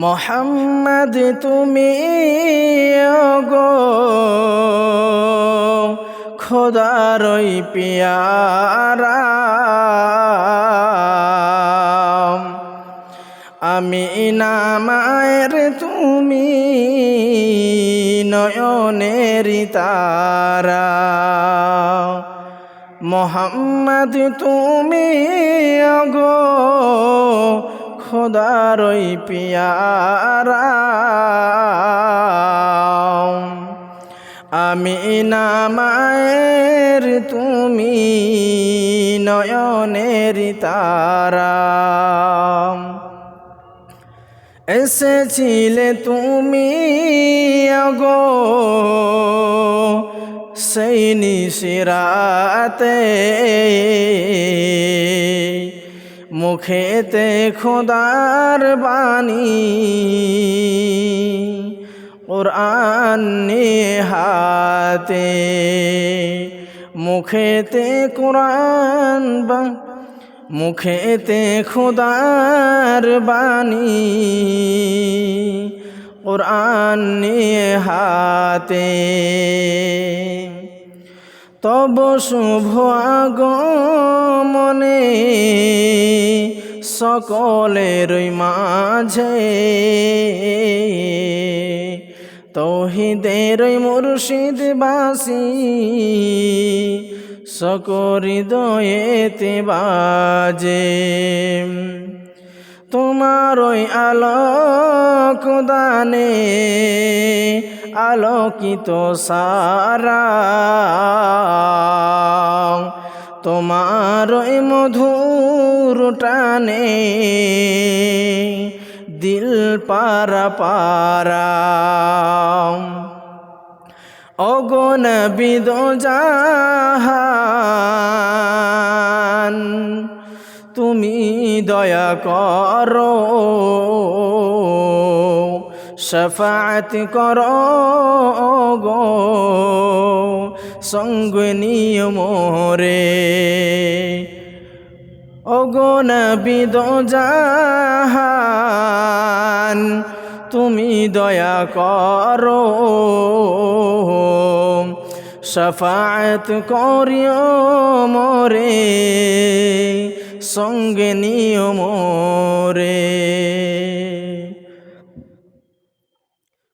মোহাম্মদ তুমি গো খোদারই পিয়ারা। আমি নামায়ের তুমি নয়নের তারা। মোহাম্মদ তুমি গো খোদারই পিয়ারা। আমি নামায়ের তুমি নয়নের তারা। এসেছিলে তুমি গো সেই নিশিরাতে মুখেতে খোদার বাণী। কোরআন হাতে মুখেতে কোরআন বা মুখেতে খোদার বাণী। কোরআন হাতে তব শুভ আগমনে সকলের মাঝে। তৌহিদের মুর্শিদবাসী সকরিদয়েতে বাজে। তোমার ওই আলোক দানে আলোকিত সারা তোমার মধুর টানে দিল পারা পারা। অগণ বিদ তুমি দয়া করো শফাত করো গো। সঙ্গ নিয়মরে অগণ বিদ জাহান তুমি দয়া করো। শফাত করিও মোরে, সঙ্গে নিও মোরে।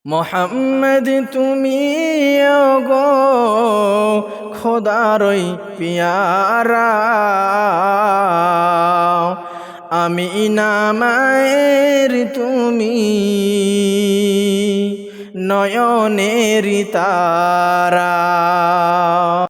মোহাম্মদ তুমি গো খোদারই পিয়ারা। আমি নামায়ের তুমি নয়নের তারা।